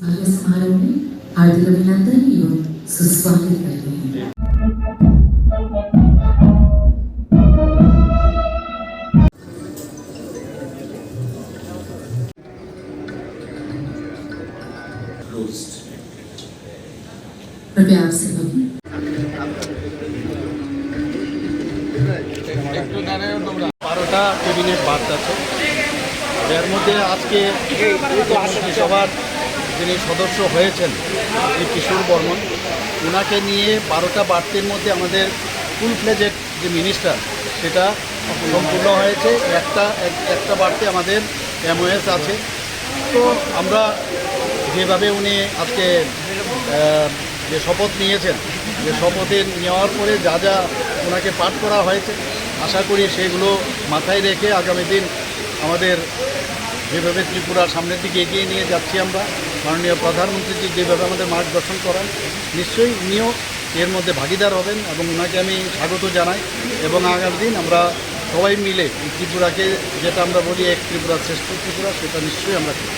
भव्य समारोह में हार्दिक अभिनंदन एवं सुस्वागत करते हैं कृपया आप सभी বারোটা ক্যাবিনেট বার্থ আছে এর মধ্যে আজকে মন্ত্রিসভার যিনি সদস্য হয়েছেন শ্রী কিশোর বর্মন ওনাকে নিয়ে বারোটা বার্থের মধ্যে আমাদের ফুল ফ্লেজেড যে মিনিস্টার সেটা সম্পূর্ণ হয়েছে। একটা একটা বার্থে আমাদের এমওএস আছে। তো আমরা যেভাবে উনি আজকে যে শপথ নিয়েছেন, যে শপথে নেওয়ার পরে যা যা ওনাকে পাঠ করা হয়েছে, আশা করি সেগুলো মাথায় রেখে আগামী দিন আমাদের যেভাবে ত্রিপুরার সামনের দিকে এগিয়ে নিয়ে যাচ্ছি আমরা, মাননীয় প্রধানমন্ত্রীজি যেভাবে আমাদের মার্গদর্শন করেন, নিশ্চয়ই উনিও এর মধ্যে ভাগিদার হবেন এবং ওনাকে আমি স্বাগত জানাই এবং আগামী দিন আমরা সবাই মিলে ত্রিপুরাকে, যেটা আমরা বলি এক ত্রিপুরা শ্রেষ্ঠ ত্রিপুরা, সেটা নিশ্চয়ই আমরা করব।